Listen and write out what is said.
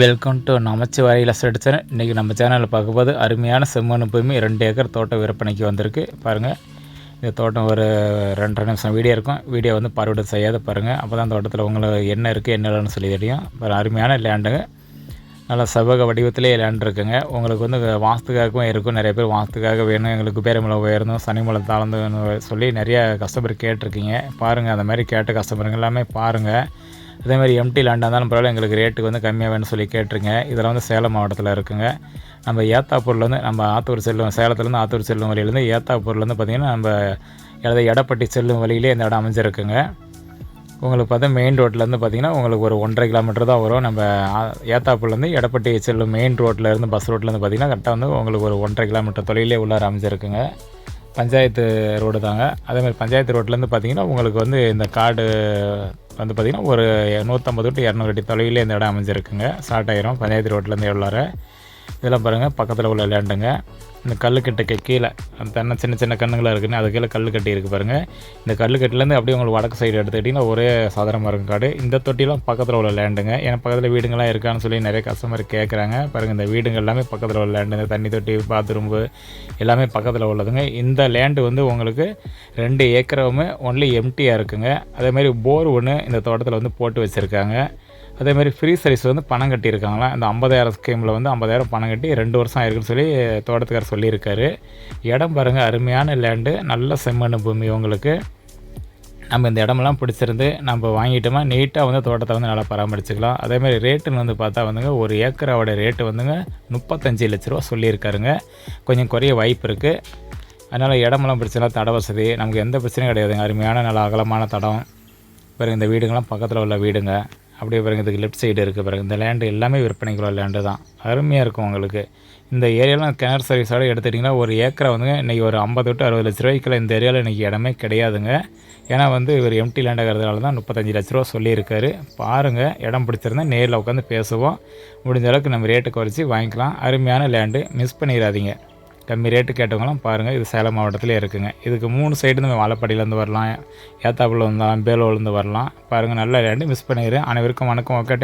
Welcome to நமச்சிவாரி illustrate channel இன்றைக்கி நம்ம சேனலில் பார்க்கும்போது அருமையான செம்மண் பூமி ரெண்டு ஏக்கர் தோட்டம் விற்பனைக்கு வந்திருக்கு. பாருங்கள் இந்த தோட்டம் ஒரு ரெண்டரை நிமிஷம் வீடியோ இருக்கும். வீடியோ வந்து பார்வையிட செய்யாத பாருங்கள் அப்போ தான் தோட்டத்தில் உங்களுக்கு என்ன இருக்குது என்ன இல்லைன்னு சொல்லி தெரியும். அப்புறம் அருமையான லேண்டுங்க நல்லா செவ்வக வடிவத்திலே லேண்ட் இருக்குங்க. உங்களுக்கு வந்து வாஸ்துக்காகவும் இருக்கும். நிறைய பேர் வாஸ்துக்காக வேணும். எங்களுக்கு பேரமலை உயர்ந்தும் சனிமலை தாழ்ந்து சொல்லி நிறைய கஸ்டமர் கேட்டிருக்கீங்க. பாருங்கள் அந்த மாதிரி கேட்ட கஸ்டமருங்க எல்லாமே பாருங்கள் அதே மாதிரி எம்டி லேண்டாக இருந்தாலும் பரவாயில்ல எங்களுக்கு ரேட்டுக்கு வந்து கம்மியாக வேணும்னு சொல்லி கேட்டிருங்க. இதெல்லாம் வந்து சேலம் மாவட்டத்தில் இருக்குங்க. நம்ம ஏத்தாப்பூர்லேருந்து நம்ம ஆத்தூர் செல்லும் சேலத்துலேருந்து ஆத்தூர் செல்லும் வழியிலேருந்து ஏத்தாப்பூர்லேருந்து பார்த்திங்கன்னா நம்ம எழுத எடப்பட்டி செல்லும் வழியிலே இந்த இடம் அமைஞ்சிருக்குங்க. உங்களுக்கு பார்த்தா மெயின் ரோட்லேருந்து பார்த்தீங்கன்னா உங்களுக்கு ஒரு ஒன்றரை கிலோமீட்டர் தான் வரும். நம்ம ஏத்தாப்பூர்லேருந்து எடப்பட்டி செல்லும் மெயின் ரோட்டில் இருந்து பஸ் ரோட்லேருந்து பார்த்தீங்கன்னா கரெக்டாக வந்து உங்களுக்கு ஒரு ஒன்றரை கிலோமீட்டர் தொலைவிலே உள்ளார அமைஞ்சிருக்குங்க. பஞ்சாயத்து ரோடு தாங்க. அதேமாதிரி பஞ்சாயத்து ரோட்லேருந்து பார்த்தீங்கன்னா உங்களுக்கு வந்து இந்த காடு வந்து பார்த்திங்கன்னா ஒரு நூற்றம்பது டு இரநூறு அடி தொலைவிலே இந்த இடம் அமைஞ்சிருக்குங்க. ஸ்டார்ட் ஆயிரும். பஞ்சாயத்து ரோட்லேருந்து எவ்வளோ இதெல்லாம் பாருங்கள் பக்கத்தில் உள்ள லேண்டுங்க. இந்த கல்லுக்கட்டுக்கு கீழே அந்த தென்னை சின்ன சின்ன கண்ணுங்களாக இருக்குன்னு அது கீழே கல் கட்டி இருக்குது பாருங்கள் இந்த கல்லுக்கட்டிலேருந்து அப்படியே உங்களுக்கு வடக்கு சைடு எடுத்துக்கிட்டிங்கன்னா ஒரே சாதாரணமாக இருக்கும் காடு. இந்த தொட்டிலாம் பக்கத்தில் உள்ள லேண்டுங்க. ஏன்னா பக்கத்தில் வீடுங்கள்லாம் இருக்கான்னு சொல்லி நிறைய கஸ்டமர் கேட்குறாங்க பாருங்கள் இந்த வீடுங்க எல்லாமே பக்கத்தில் உள்ள லேண்டுங்க தண்ணி தொட்டி பாத்ரூம்பு எல்லாமே பக்கத்தில் உள்ளதுங்க. இந்த லேண்டு வந்து உங்களுக்கு ரெண்டு ஏக்கரவுமே ஒன்லி எம்டியாக இருக்குங்க. அதேமாதிரி போர் ஒன்று இந்த தோட்டத்தில் வந்து போட்டு வச்சுருக்காங்க. அதேமாதிரி ஃப்ரீ சர்வீஸ் வந்து பணம் கட்டியிருக்காங்களா? இந்த ஐம்பதாயிரம் ஸ்கீமில் வந்து ஐம்பதாயிரம் பணம் கட்டி ரெண்டு வருஷம் ஆயிருக்குன்னு சொல்லி தோட்டத்துக்காரர் சொல்லியிருக்காரு. இடம் பாருங்கள் அருமையான லேண்டு நல்ல செம்மண் பூமி உங்களுக்கு. நம்ம இந்த இடமெல்லாம் பிடிச்சிருந்து நம்ம வாங்கிட்டோமா நீட்டாக வந்து தோட்டத்தை வந்து நல்லா பராமரிச்சுக்கலாம். அதேமாதிரி ரேட்டுன்னு வந்து பார்த்தா வந்துங்க ஒரு ஏக்கரோட ரேட்டு வந்துங்க முப்பத்தஞ்சு லட்ச ரூபா சொல்லியிருக்காருங்க. கொஞ்சம் குறைய வாய்ப்பு இருக்குது அதனால் இடமெல்லாம் பிடிச்சதுனா தட வசதி. நமக்கு எந்த பிரச்சனையும் கிடையாதுங்க. அருமையான நல்ல அகலமான தடம். பிறகு இந்த வீடுங்கள்லாம் பக்கத்தில் உள்ள வீடுங்க. அப்படியே பாருங்க இதுக்கு லெஃப்ட் சைடு இருக்குது பாருங்க. இந்த லேண்டு எல்லாமே விற்பனைக்குள்ள லேண்டு தான். அருமையாக இருக்கும் உங்களுக்கு. இந்த ஏரியாலாம் கிணறு சர்வீஸோட எடுத்துட்டிங்கன்னா ஒரு ஏக்கரை வந்துங்க இன்றைக்கி ஒரு ஐம்பது டு அறுபது லட்ச ரூபாய்க்குள்ள இந்த ஏரியாவில் இன்றைக்கி இடமே கிடையாதுங்க. ஏன்னா வந்து இவர் எம்டி லேண்டாகிறதுனால தான் முப்பத்தஞ்சு லட்ச ரூபா சொல்லியிருக்காரு. பாருங்கள் இடம் பிடிச்சிருந்தா நேரில் உட்காந்து பேசுவோம். முடிஞ்ச அளவுக்கு நம்ம ரேட்டு குறைச்சி வாங்கிக்கலாம். அருமையான லேண்டு மிஸ் பண்ணிடாதீங்க. கம்மி ரேட்டு கேட்டவங்களாம் பாருங்கள் இது சேலம் மாவட்டத்திலே இருக்குங்க. இதுக்கு மூணு சைடு நம்ம வாழப்பாடியிலேருந்து வரலாம் ஏத்தாப்புல வந்தாலும் பேலூர்லேருந்து வரலாம். பாருங்கள் நல்ல லேண்டு மிஸ் பண்ணிடுறேன் அனைவருக்கும் வணக்கம். ஓகே